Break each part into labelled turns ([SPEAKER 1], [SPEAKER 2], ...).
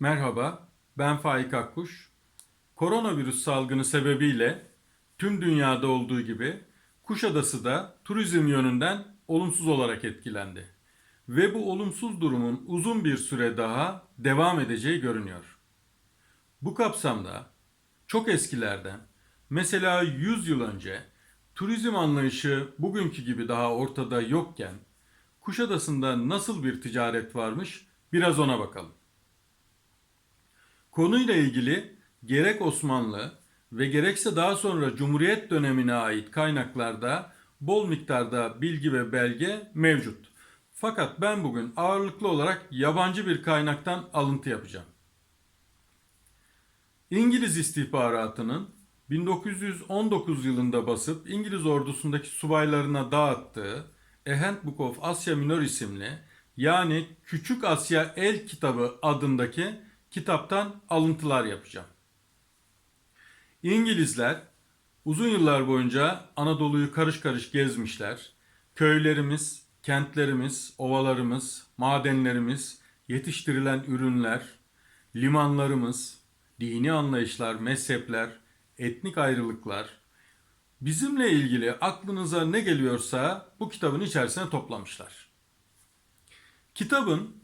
[SPEAKER 1] Merhaba, ben Faik Akkuş. Koronavirüs salgını sebebiyle tüm dünyada olduğu gibi Kuşadası da turizm yönünden olumsuz olarak etkilendi. Ve bu olumsuz durumun uzun bir süre daha devam edeceği görünüyor. Bu kapsamda çok eskilerden mesela 100 yıl önce turizm anlayışı bugünkü gibi daha ortada yokken Kuşadası'nda nasıl bir ticaret varmış biraz ona bakalım. Konuyla ilgili gerek Osmanlı ve gerekse daha sonra Cumhuriyet dönemine ait kaynaklarda bol miktarda bilgi ve belge mevcut. Fakat ben bugün ağırlıklı olarak yabancı bir kaynaktan alıntı yapacağım. İngiliz istihbaratının 1919 yılında basıp İngiliz ordusundaki subaylarına dağıttığı A Handbook of Asia Minor isimli yani Küçük Asya El Kitabı adındaki kitaptan alıntılar yapacağım. İngilizler uzun yıllar boyunca Anadolu'yu karış karış gezmişler. Köylerimiz, kentlerimiz, ovalarımız, madenlerimiz, yetiştirilen ürünler, limanlarımız, dini anlayışlar, mezhepler, etnik ayrılıklar, bizimle ilgili aklınıza ne geliyorsa bu kitabın içerisine toplamışlar. Kitabın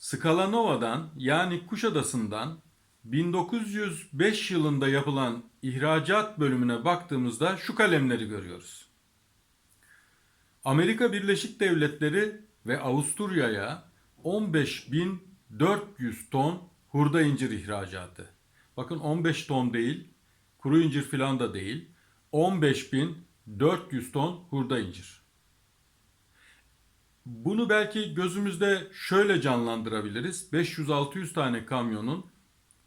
[SPEAKER 1] Skalanova'dan yani Kuşadası'ndan 1905 yılında yapılan ihracat bölümüne baktığımızda şu kalemleri görüyoruz. Amerika Birleşik Devletleri ve Avusturya'ya 15.400 ton hurda incir ihracatı. Bakın 15 ton değil, kuru incir filan da değil. 15.400 ton hurda incir. Bunu belki gözümüzde şöyle canlandırabiliriz. 500-600 tane kamyonun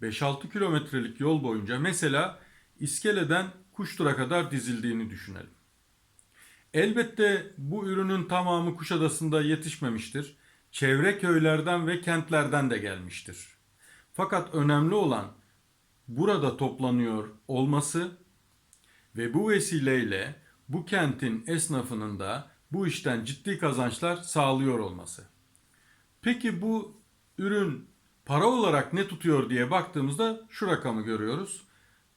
[SPEAKER 1] 5-6 kilometrelik yol boyunca mesela iskeleden Kuştur'a kadar dizildiğini düşünelim. Elbette bu ürünün tamamı Kuşadası'nda yetişmemiştir. Çevre köylerden ve kentlerden de gelmiştir. Fakat önemli olan burada toplanıyor olması ve bu vesileyle bu kentin esnafının da bu işten ciddi kazançlar sağlıyor olması. Peki bu ürün para olarak ne tutuyor diye baktığımızda şu rakamı görüyoruz.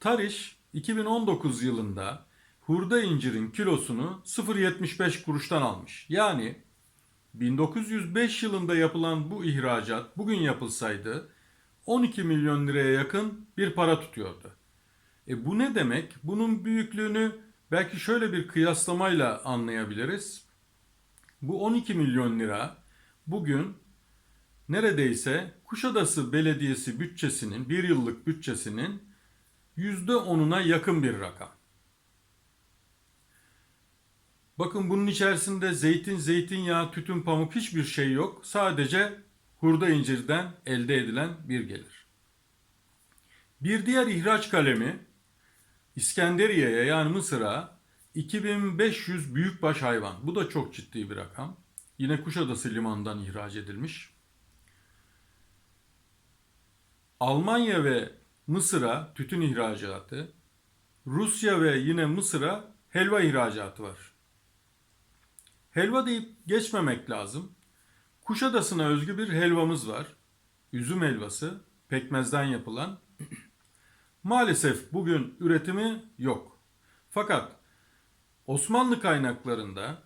[SPEAKER 1] Tariş 2019 yılında hurda incirin kilosunu 0.75 kuruştan almış. Yani 1905 yılında yapılan bu ihracat bugün yapılsaydı 12 milyon liraya yakın bir para tutuyordu. E bu ne demek? Bunun büyüklüğünü belki şöyle bir kıyaslamayla anlayabiliriz. Bu 12 milyon lira bugün neredeyse Kuşadası Belediyesi bütçesinin bir yıllık bütçesinin %10'una yakın bir rakam. Bakın bunun içerisinde zeytin, zeytinyağı, tütün, pamuk hiçbir şey yok. Sadece hurda incirden elde edilen bir gelir. Bir diğer ihraç kalemi İskenderiye'ye yani Mısır'a 2500 büyükbaş hayvan. Bu da çok ciddi bir rakam. Yine Kuşadası limanından ihraç edilmiş. Almanya ve Mısır'a tütün ihracatı, Rusya ve yine Mısır'a helva ihracatı var. Helva deyip geçmemek lazım. Kuşadası'na özgü bir helvamız var. Üzüm helvası, pekmezden yapılan. Maalesef bugün üretimi yok. Fakat Osmanlı kaynaklarında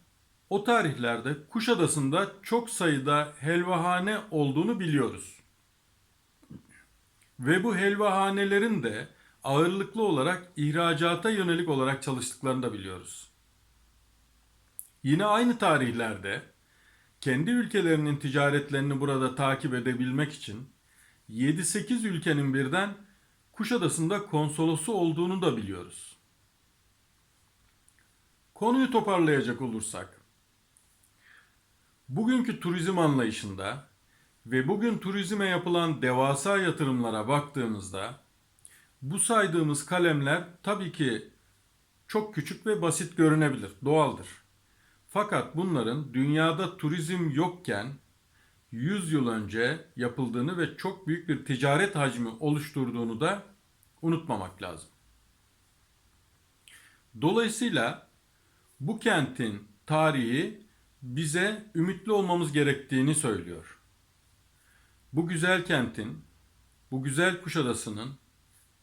[SPEAKER 1] o tarihlerde Kuşadası'nda çok sayıda helvahane olduğunu biliyoruz. Ve bu helvahanelerin de ağırlıklı olarak ihracata yönelik olarak çalıştıklarını da biliyoruz. Yine aynı tarihlerde kendi ülkelerinin ticaretlerini burada takip edebilmek için 7-8 ülkenin birden Kuşadası'nda konsolosu olduğunu da biliyoruz. Konuyu toparlayacak olursak, bugünkü turizm anlayışında ve bugün turizme yapılan devasa yatırımlara baktığımızda bu saydığımız kalemler tabii ki çok küçük ve basit görünebilir, doğaldır. Fakat bunların dünyada turizm yokken 100 yıl önce yapıldığını ve çok büyük bir ticaret hacmi oluşturduğunu da unutmamak lazım. Dolayısıyla bu kentin tarihi bize ümitli olmamız gerektiğini söylüyor. Bu güzel kentin Bu güzel Kuşadası'nın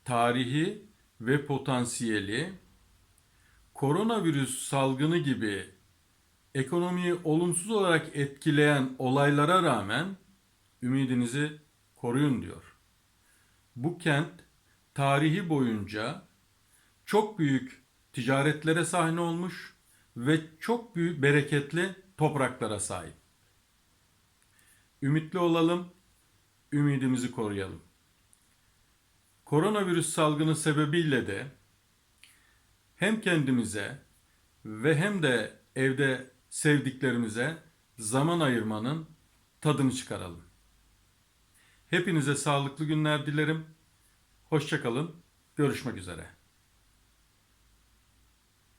[SPEAKER 1] tarihi ve potansiyeli koronavirüs salgını gibi ekonomiyi olumsuz olarak etkileyen olaylara rağmen ümidinizi koruyun diyor. Bu kent tarihi boyunca çok büyük ticaretlere sahne olmuş ve çok büyük bereketli topraklara sahip. Ümitli olalım, ümidimizi koruyalım. Koronavirüs salgını sebebiyle de hem kendimize ve hem de evde sevdiklerimize zaman ayırmanın tadını çıkaralım. Hepinize sağlıklı günler dilerim. Hoşçakalın. Görüşmek üzere.